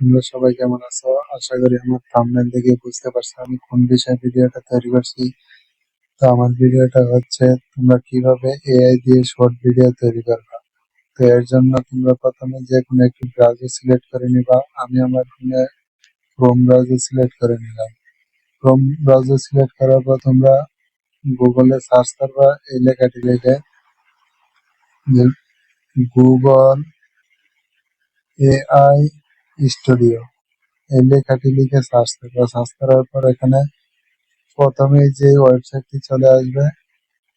তোমরা সবাই কেমন আছো? আশা করি আমার থাম্বনেল দেখে বুঝতে পারছ আমি কোন বিষয়ে ভিডিওটা তৈরি করছি। তো আমার ভিডিওটা হচ্ছে তোমরা কীভাবে এআই দিয়ে শর্ট ভিডিও তৈরি করবা। তো এর জন্য তোমরা প্রথমে যে কোনো একটি ব্রাউজার সিলেক্ট করে নিবা। আমি আমার ফোনে ক্রোম ব্রাউজার সিলেক্ট করে নিলাম। ক্রোম ব্রাউজার সিলেক্ট করার পর তোমরা গুগলে সার্চ করবা। এই লেখাটি লিখে গুগল এআই স্টুডিও। এই লেখাটি লিখে সার্চ করবা। সার্চ করার পর এখানে প্রথমে যে ওয়েবসাইটটি চলে আসবে,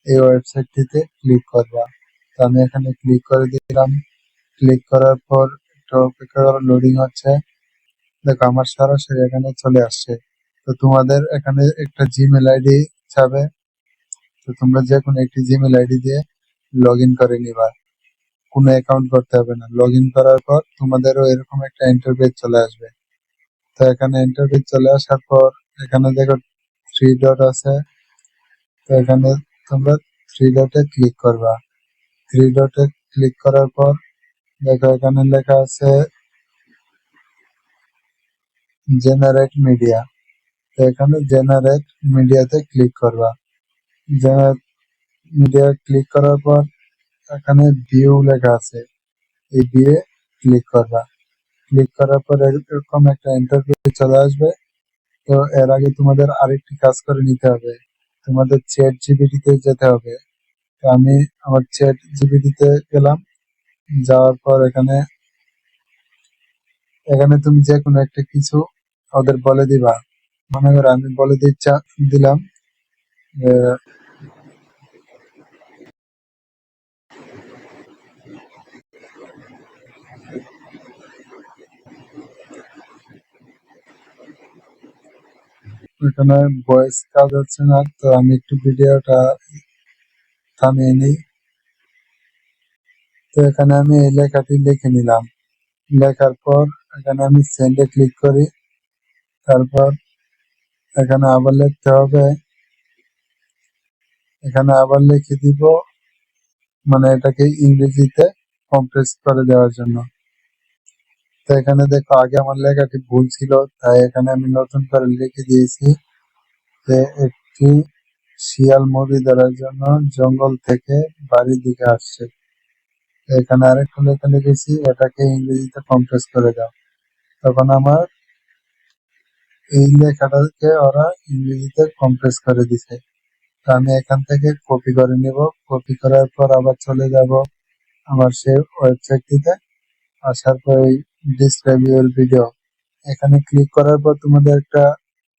এই ওয়েবসাইটটিতে ক্লিক করবা। তো আমি এখানে ক্লিক করে দিলাম। ক্লিক করার পর একটু লোডিং হচ্ছে। দেখো, আমার সরাসরি এখানে চলে আসছে। তো তোমাদের এখানে একটা জিমেল আইডি চাবে। তো তোমরা যে কোনো একটি জিমেল আইডি দিয়ে লগ ইন করে নিবা। কোনো অ্যাকাউন্ট করতে হবে না। লগ ইন করার পর তোমাদেরও এরকম একটা ইন্টারভিউ চলে আসবে। তো এখানে ইন্টারভিউ চলে আসার পর এখানে দেখো থ্রি ডট আছে। তো এখানে তোমরা থ্রি ডটে ক্লিক করবা। থ্রি ডটে ক্লিক করার পর দেখো এখানে লেখা আছে জেনারেট মিডিয়া তো এখানে জেনারেট মিডিয়াতে ক্লিক করবা। জেনারেট মিডিয়া ক্লিক করার পর এখানে ভিউ লেখা আছে, এই দিয়ে ক্লিক করবা। ক্লিক করার পর এরকম একটা ইন্টারফেস চলে আসবে। তো এর আগে তোমাদের আরেকটি কাজ করে নিতে হবে। তোমাদের চ্যাট জিবিটিতে যেতে হবে। তো আমি আমার চ্যাট জিবিটিতে গেলাম। যাওয়ার পর এখানে এখানে তুমি যে কোনো একটা কিছু ওদের বলে দিবা। মনে করো আমি বলে দিচ্ছা দিলাম। এখানে ভয়েস কাজ হচ্ছে না, তো আমি একটু ভিডিওটা থামিয়ে নিই। তো এখানে আমি এই লেখাটি লিখে নিলাম। লেখার পর এখানে আমি সেন্ডে ক্লিক করি। তারপর এখানে আবার লিখতে হবে। এখানে আবার লিখে দিব মানে এটাকে ইংরেজিতে কম্প্রেস করে দেওয়ার জন্য। তো এখানে দেখো, আগে আমার লেখাটি ভুল ছিল, তাই এখানে আমি নতুন করে লিখে দিয়েছি যে একটি শিয়াল মুরগি ধরার জন্য জঙ্গল থেকে বাড়ির দিকে আসছে। এখানে আরেকটা লেখা লিখেছি এটাকে ইংরেজিতে কম্প্রেস করে দাও। তখন আমার এই লেখাটাকে ওরা ইংরেজিতে কম্প্রেস করে দিছে। তো আমি এখান থেকে কপি করে নেব। কপি করার পর আবার চলে যাব আমার সেই ওয়েবসাইটটিতে আসার পর এই ডিসক্রাইব ইউর ভিডিও এখানে ক্লিক করার পর তোমাদের একটা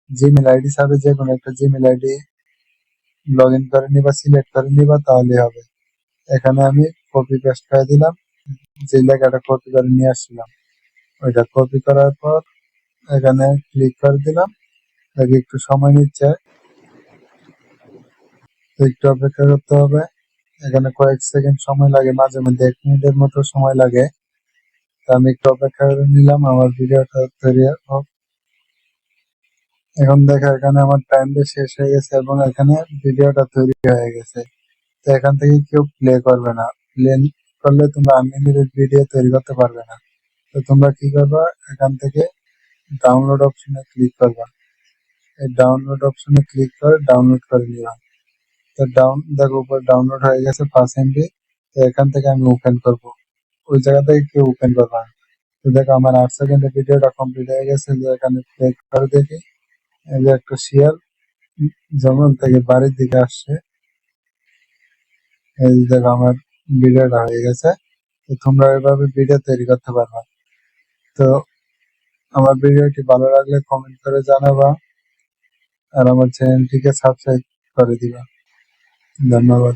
জিমেল আইডি চাবে যে কোনো একটা জিমেল আইডি লগ ইন করে নিবা সিলেক্ট করে নিবা, তাহলে হবে। এখানে আমি কপি পেস্ট করে দিলাম, যে লেখাটা কপি করে নিয়ে আসছিলাম। ওইটা কপি করার পর এখানে ক্লিক করে দিলাম। দেখি একটু সময় নিচ্ছে। একটু অপেক্ষা করতে হবে। এখানে কয়েক সেকেন্ড সময় লাগে, মাঝে মধ্যে এক মিনিটের মতো সময় লাগে। আমি একটু অপেক্ষা করে নিলাম, আমার ভিডিওটা তৈরি হোক। এখন দেখো, এখানে আমার টাইমটা শেষ হয়ে গেছে এবং এখানে ভিডিওটা তৈরি হয়ে গেছে। তো এখান থেকে কেউ প্লে করবে না। প্লে করলে তোমরা আনলিমিটেড ভিডিও তৈরি করতে পারবে না। তো তোমরা কি করবা? এখান থেকে ডাউনলোড অপশনে ক্লিক করবা। এই ডাউনলোড অপশনে ক্লিক করে ডাউনলোড করে নিবা। তো ডাউন দেখো, উপর ডাউনলোড হয়ে গেছে পাঁচ এমবি তো এখান থেকে আমি ওপেন করব। ওই জায়গা থেকে কেউ ওপেন করবা না। তো দেখো আমার আট সেকেন্ডের ভিডিওটা কমপ্লিট হয়ে গেছে যে এখানে প্লে করে দেখি। এই যে একটা শিয়াল জঙ্গল থেকে বাড়ির দিকে আসছে। এই দেখো আমার ভিডিওটা হয়ে গেছে। তো তোমরা এভাবে ভিডিও তৈরি করতে পারবা। তো আমার ভিডিওটি ভালো লাগলে কমেন্ট করে জানাবা। আর আমার চ্যানেলটিকে সাবস্ক্রাইব করে দিবা। ধন্যবাদ।